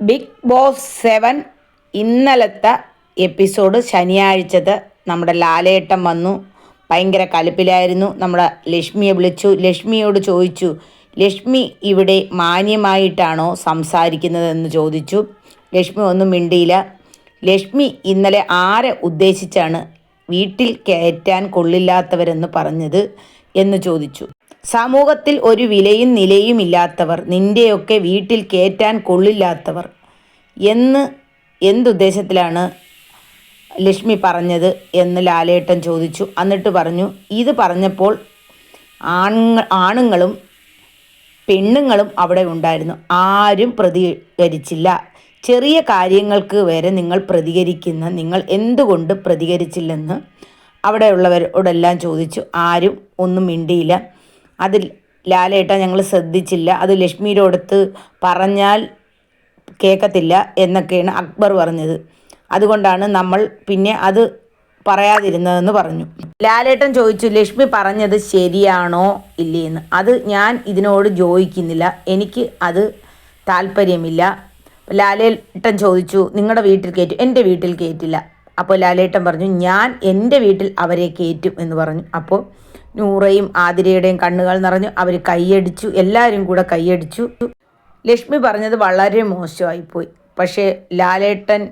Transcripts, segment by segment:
Big Boss seven ഇന്നലത്തെ episode ശനിയാഴ്ചത്തെ നമ്മുടെ ലാലേട്ടൻ വന്നു. ഭയങ്കര കലിപ്പിലായിരുന്നു. നമ്മുടെ ലക്ഷ്മിയെ വിളിച്ചു. ലക്ഷ്മിയോട് ചോദിച്ചു ലക്ഷ്മി ഇവിടെ മാന്യമായിട്ടാണോ സംസാരിക്കുന്നതെന്ന് ചോദിച്ചു. ലക്ഷ്മി ഒന്നും മിണ്ടിയില്ല. ലക്ഷ്മി ഇന്നലെ ആരെ ഉദ്ദേശിച്ചാണ് വീട്ടിൽ കയറ്റാൻ കൊള്ളില്ലാത്തവരെന്ന് പറഞ്ഞത് എന്ന് ചോദിച്ചു. സമൂഹത്തിൽ ഒരു വിലയും നിലയും ഇല്ലാത്തവർ നിന്റെയൊക്കെ വീട്ടിൽ കയറ്റാൻ കൊള്ളില്ലാത്തവർ എന്ന് എന്തുദ്ദേശത്തിലാണ് ലക്ഷ്മി പറഞ്ഞത് എന്ന് ലാലേട്ടൻ ചോദിച്ചു. എന്നിട്ട് പറഞ്ഞു ഇത് പറഞ്ഞപ്പോൾ ആണുങ്ങ ആണുങ്ങളും പെണ്ണുങ്ങളും അവിടെ ഉണ്ടായിരുന്നു. ആരും പ്രതികരിച്ചില്ല. ചെറിയ കാര്യങ്ങൾക്ക് വരെ നിങ്ങൾ പ്രതികരിക്കുന്ന നിങ്ങൾ എന്തുകൊണ്ട് പ്രതികരിച്ചില്ലെന്ന് അവിടെയുള്ളവരോടെല്ലാം ചോദിച്ചു. ആരും ഒന്നും മിണ്ടിയില്ല. അതിൽ ലാലേട്ട ഞങ്ങൾ ശ്രദ്ധിച്ചില്ല. അത് ലക്ഷ്മിയുടെടുത്ത് പറഞ്ഞാൽ കേൾക്കത്തില്ല എന്നൊക്കെയാണ് അക്ബർ പറഞ്ഞത്. അതുകൊണ്ടാണ് നമ്മൾ പിന്നെ അത് പറയാതിരുന്നതെന്ന് പറഞ്ഞു. ലാലേട്ടൻ ചോദിച്ചു ലക്ഷ്മി പറഞ്ഞത് ശരിയാണോ ഇല്ലേന്ന്? അത് ഞാൻ ഇതിനോട് യോജിക്കുന്നില്ല. എനിക്ക് അത് താല്പര്യമില്ല. ലാലേട്ടൻ ചോദിച്ചു നിങ്ങളുടെ വീട്ടിൽ കയറ്റും എന്റെ വീട്ടിൽ കയറ്റില്ല അപ്പോൾ ലാലേട്ടൻ പറഞ്ഞു ഞാൻ എന്റെ വീട്ടിൽ അവരെ കയറ്റും എന്ന് പറഞ്ഞു. അപ്പോൾ നൂറയും ആതിരയുടെയും കണ്ണുകൾ നിറഞ്ഞു അവർ കൈയടിച്ചു എല്ലാവരും കൂടെ കൈയടിച്ചു. ലക്ഷ്മി പറഞ്ഞത് വളരെ മോശമായിപ്പോയി. പക്ഷേ ലാലേട്ടൻ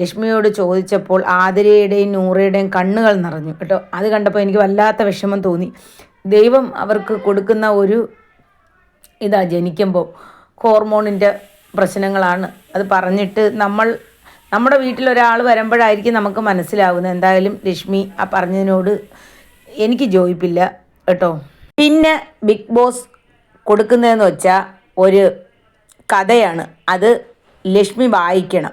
ലക്ഷ്മിയോട് ചോദിച്ചപ്പോൾ ആതിരയുടെയും നൂറയുടെയും കണ്ണുകൾ നിറഞ്ഞു. കേട്ടോ അത് കണ്ടപ്പോൾ എനിക്ക് വല്ലാത്ത വിഷമം തോന്നി. ദൈവം അവർക്ക് കൊടുക്കുന്ന ഒരു ഇതാ ജനിക്കുമ്പോൾ ഹോർമോണിന്റെ പ്രശ്നങ്ങളാണ്. അത് പറഞ്ഞിട്ട് നമ്മൾ നമ്മുടെ വീട്ടിലൊരാൾ വരുമ്പോഴായിരിക്കും നമുക്ക് മനസ്സിലാവുന്നത്. എന്തായാലും ലക്ഷ്മി ആ പറഞ്ഞതിനോട് എനിക്ക് ജോയിപ്പില്ല കേട്ടോ. പിന്നെ ബിഗ് ബോസ് കൊടുക്കുന്നതെന്ന് വെച്ചാൽ ഒരു കഥയാണ്. അത് ലക്ഷ്മി വായിക്കണം.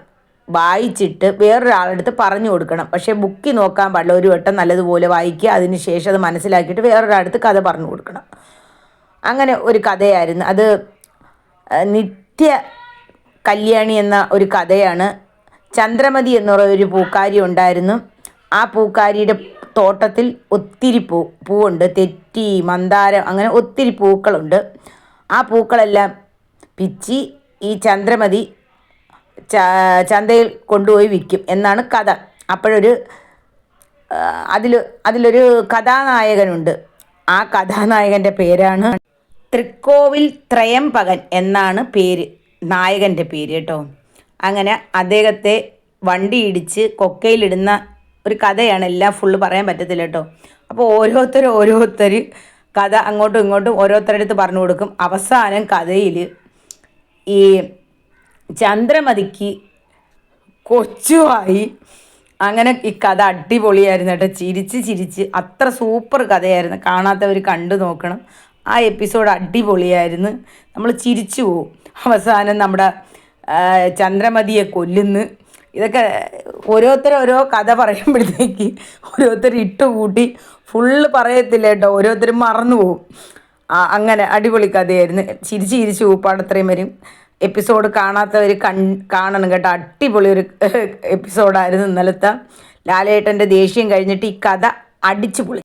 വായിച്ചിട്ട് വേറൊരാളെടുത്ത് പറഞ്ഞു കൊടുക്കണം. പക്ഷേ ബുക്കി നോക്കാൻ പാടില്ല. ഒരു വട്ടം നല്ലതുപോലെ വായിക്കുക അതിന് ശേഷം അത് മനസ്സിലാക്കിയിട്ട് വേറൊരാളടുത്ത് കഥ പറഞ്ഞു കൊടുക്കണം. അങ്ങനെ ഒരു കഥയായിരുന്നു. അത് നിത്യ കല്യാണി എന്ന ഒരു കഥയാണ്. ചന്ദ്രമതി എന്നുള്ള ഒരു പൂക്കാരി ഉണ്ടായിരുന്നു. ആ പൂക്കാരിയുടെ തോട്ടത്തിൽ ഒത്തിരി പൂ പൂവുണ്ട്. തെറ്റി മന്ദാരം അങ്ങനെ ഒത്തിരി പൂക്കളുണ്ട്. ആ പൂക്കളെല്ലാം പിച്ചി ഈ ചന്ദ്രമതി ചന്തയിൽ കൊണ്ടുപോയി വിൽക്കും എന്നാണ് കഥ. അപ്പോഴൊരു അതിൽ അതിലൊരു കഥാനായകനുണ്ട്. ആ കഥാനായകന്റെ പേരാണ് തൃക്കോവിൽ ത്രയംപകൻ എന്നാണ് പേര് നായകന്റെ പേര് കേട്ടോ. അങ്ങനെ അദ്ദേഹത്തെ വണ്ടിയിടിച്ച് കൊക്കയിലിടുന്ന ഒരു കഥയാണ് എല്ലാം ഫുള്ള് പറയാൻ പറ്റത്തില്ല കേട്ടോ. അപ്പോൾ ഓരോരുത്തർ ഓരോരുത്തർ കഥ അങ്ങോട്ടും ഇങ്ങോട്ടും ഓരോരുത്തരുടെ അടുത്ത് പറഞ്ഞു കൊടുക്കും. അവസാനം കഥയിൽ ഈ ചന്ദ്രമതിക്ക് കൊച്ചുവായി അങ്ങനെ ഈ കഥ അടിപൊളിയായിരുന്നു കേട്ടോ. ചിരിച്ച് ചിരിച്ച് അത്ര സൂപ്പർ കഥയായിരുന്നു. കാണാത്തവർ കണ്ടു നോക്കണം. ആ എപ്പിസോഡ് അടിപൊളിയായിരുന്നു. നമ്മൾ ചിരിച്ചു പോവും. അവസാനം നമ്മുടെ ചന്ദ്രമതിയെ കൊല്ലുന്നു. ഇതൊക്കെ ഓരോരുത്തർ ഓരോ കഥ പറയുമ്പോഴത്തേക്ക് ഓരോരുത്തർ ഇട്ട് കൂട്ടി ഫുള്ള് പറയത്തില്ല കേട്ടോ ഓരോരുത്തരും മറന്നു പോകും. അങ്ങനെ അടിപൊളി കഥയായിരുന്നു. ചിരിച്ച് ചിരിച്ച് ഊപ്പാടത്രയും വരും. എപ്പിസോഡ് കാണാത്തവർ കൺ കാണണം കേട്ടോ. അടിപൊളി ഒരു എപ്പിസോഡായിരുന്നു ഇന്നലത്തെ. ലാലേട്ടന്റെ ദേഷ്യം കഴിഞ്ഞിട്ട് ഈ കഥ അടിച്ചു പൊളി